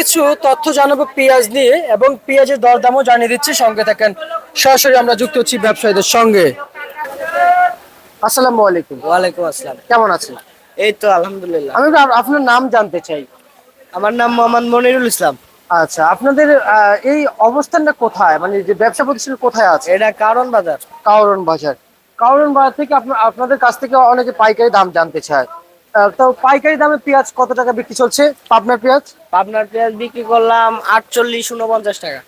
কিছু তথ্য জানাব পেঁয়াজ নিয়ে এবং পেঁয়াজের দরদামও জানিয়ে দিচ্ছি সঙ্গে থাকেন। সরাসরি আমরা যুক্ত হচ্ছি ব্যবসায়ীদের সঙ্গে। আসসালামু আলাইকুম। ওয়ালাইকুম আসসালাম। কেমন আছেন? এই তো আলহামদুলিল্লাহ। আমি আপনার নাম জানতে চাই। আমার নাম মোহাম্মদ মনিরুল ইসলাম। আচ্ছা আপনাদের এই অবস্থানটা কোথায়? মানে যে ব্যবসা প্রতিষ্ঠান কোথায় আছে? এটা কারণ বাজার। কারণ বাজার। কারণ বাজার থেকে আপনার আপনাদের কাছ থেকে অনেকে পাইকারি দাম জানতে চায়। তো পাইকারি দামে পেঁয়াজ কত টাকা বিক্রি চলছে? পাবনার পেঁয়াজ? পাবনার পেঁয়াজ বিক্রি করলাম আটচল্লিশ উনপঞ্চাশ টাকা।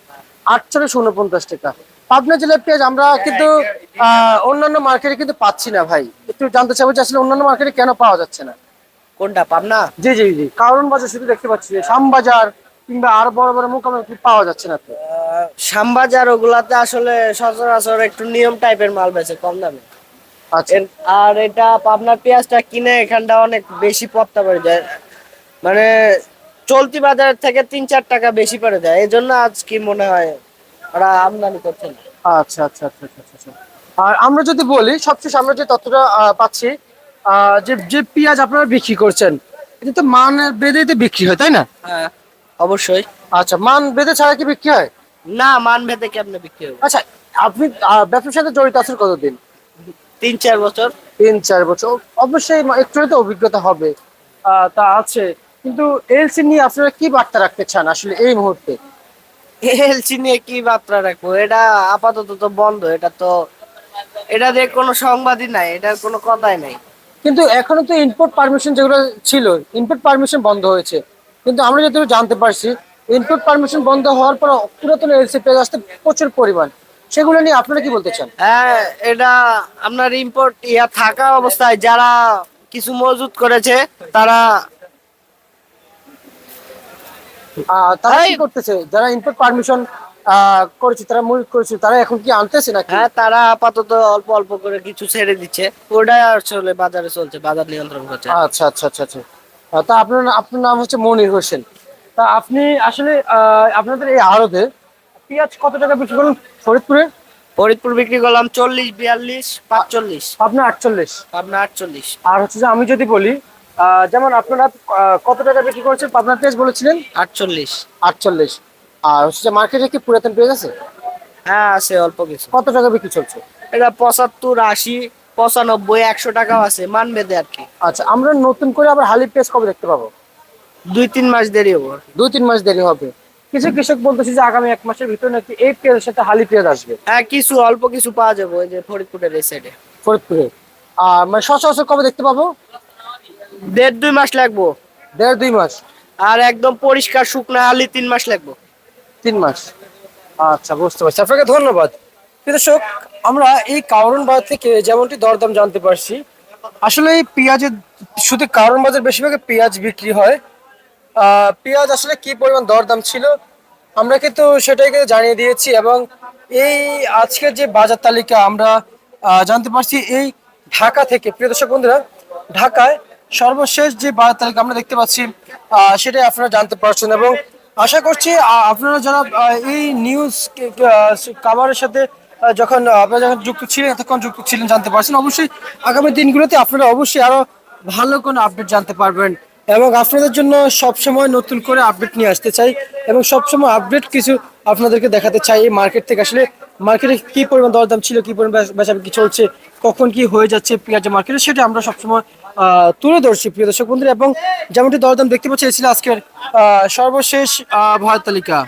আটচল্লিশ উনপঞ্চাশ টাকা। পাবনা জেলার পেঁয়াজ আমরা কিন্তু অন্যান্য মার্কেটে কিন্তু পাচ্ছি না ভাই। একটু জানতে চাইব যে আসলে অন্যান্য মার্কেটে কেন পাওয়া যাচ্ছে না? কোনটা পাবনা? জি জি জি। কারণ বাজার শুধু দেখতে পাচ্ছি যে শ্যামবাজার কিংবা আর বড় বড় মোকামে পাওয়া যাচ্ছে না তো? শ্যামবাজার ওগুলাতে আসলে সচরাচর একটু নিয়ম টাইপের মাল বেচে কম দামে। আর এটা পাবনার পেঁয়াজটা কিনে এখানটা অনেক বেশি পড়তে পড়ে যায় মানে চলতি বাজারের থেকে তিন চার টাকা বেশি পড়ে যায় এই জন্য আজ কি মনে হয় ওরা আমদানি করছে না। আচ্ছা আচ্ছা আচ্ছা আচ্ছা আচ্ছা, আচ্ছা আর আমরা যদি বলি সবশেষ আমরা যে তথ্যটা পাচ্ছি যে যে পেঁয়াজ আপনারা বিক্রি করছেন এটা তো মান বেঁধেতে বিক্রি হয় তাই না? হ্যাঁ অবশ্যই। আচ্ছা মান বেঁধে ছাড়া কি বিক্রি হয়? না মান ভেদে কেমনে বিক্রি হবে? আচ্ছা আপনি ব্যবসার সাথে জড়িত আছেন কতদিন? তিন চার বছর। তিন চার বছর। অবশ্যই একটু তো অভিজ্ঞতা হবে। তা আছে। কিন্তু এলসি নিয়ে আপনারা কি বার্তা রাখতে চান আসলে এই মুহূর্তে? এলসি নিয়ে কি বার্তা রাখব? এটা আপাতত তো বন্ধ। এটা তো এটা দিয়ে কোনো সংবাদই নাই। এটার কোনো কথাই নাই। কিন্তু এখনও তো ইনপুট পারমিশন যেগুলো ছিল ইনপুট পারমিশন বন্ধ হয়েছে। কিন্তু আমরা যতটুকু জানতে পারছি ইনপুট পারমিশন বন্ধ হওয়ার পর পুরাতন এলসি পেজ আসতে প্রচুর পরিমাণ। সেগুলো নিয়ে আপনারা কি বলতে চান? হ্যাঁ এটা আপনার ইম্পোর্ট ইয়া থাকা অবস্থায় যারা কিছু মজুত করেছে তারা তারা কি করতেছে? যারা ইনপুট পারমিশন করেছে তারা মূল করেছে তারা এখন কি আনতেছে নাকি? হ্যাঁ তারা আপাতত অল্প অল্প করে কিছু ছেড়ে দিচ্ছে। ওটাই আসলে বাজারে চলছে বাজার নিয়ন্ত্রণ করছে। আচ্ছা আচ্ছা আচ্ছা আচ্ছা। তা আপনার আপনার নাম হচ্ছে মনির হোসেন। তা আপনি আসলে আপনাদের এই আড়তে পেঁয়াজ কত টাকা বিক্রি করুন ফরিদপুরে? ফরিদপুর বিক্রি করলাম চল্লিশ বিয়াল্লিশ পাঁচচল্লিশ। আপনার আটচল্লিশ। আপনার আটচল্লিশ। আর হচ্ছে যে আমি যদি বলি যেমন আপনারা কত টাকা বিক্রি করছেন? পাবনার পেঁয়াজ বলেছিলেন? আটচল্লিশ। আটচল্লিশ। আর হচ্ছে যে মার্কেটে কি পুরাতন পেঁয়াজ আছে? হ্যাঁ আছে অল্প কিছু। কত টাকা বিক্রি চলছে? এটা পঁচাত্তর আশি পঁচানব্বই একশো টাকাও আছে মানবেদে আর কি। আচ্ছা আমরা নতুন করে আবার হালি পেঁয়াজ কবে দেখতে পাবো? দুই তিন মাস দেরি হবে। দুই তিন মাস দেরি হবে। কিছু কৃষক বলতেছে যে আগামী এক মাসের ভিতরে নাকি এই পেঁয়াজের সাথে হালি পেঁয়াজ আসবে। হ্যাঁ কিছু অল্প কিছু পাওয়া যাবে ওই যে ফরিদপুরের এই সাইডে ফরিদপুরে। আর মানে সচরাচর কবে দেখতে পাবো? দেড় দুই মাস লাগবো। দেড় দুই মাস। আর একদম পরিষ্কার শুকনা আলি তিন মাস লাগবো। তিন মাস। আচ্ছা বুঝতে পারছি। আপনাকে ধন্যবাদ। দর্শক আমরা এই কারণ বাজার থেকে যেমনটি দরদাম জানতে পারছি আসলে এই পেঁয়াজের শুধু কারণ বাজার বেশিরভাগ পেঁয়াজ বিক্রি হয়। পেঁয়াজ আসলে কি পরিমাণ দরদাম ছিল, আমরা কিন্তু সেটাকে জানিয়ে দিয়েছি এবং এই আজকের যে বাজার তালিকা আমরা জানতে পারছি এই ঢাকা থেকে, প্রিয় দর্শক বন্ধুরা, ঢাকায় সর্বশেষ যে বাজার তালিকা আমরা দেখতে পাচ্ছি সেটাই আপনারা জানতে পারছেন এবং আশা করছি আপনারা যারা এই নিউজ কাভারের সাথে যখন আপনারা যখন যুক্ত ছিলেন, এতক্ষণ যুক্ত ছিলেন, জানতে পারছেন। অবশ্যই আগামী দিনগুলোতে আপনারা অবশ্যই আরও ভালো কোনো আপডেট জানতে পারবেন। এবং আপনাদের জন্য সবসময় নতুন করে আপডেট নিয়ে আসতে চাই এবং সবসময় আপডেট কিছু আপনাদেরকে দেখাতে চাই এই মার্কেট থেকে। আসলে মার্কেটে কি পরিমাণ দরদাম ছিল, কি পরিমাণ বেচা- বিক্রি চলছে, কখন কি হয়ে যাচ্ছে পেঁয়াজের মার্কেটে সেটা আমরা সবসময় তুলে ধরছি প্রিয় দর্শক বন্ধুরা। এবং যেমনটি দরদাম দেখতে পাচ্ছি এসেছিল আজকের সর্বশেষ ভারত তালিকা।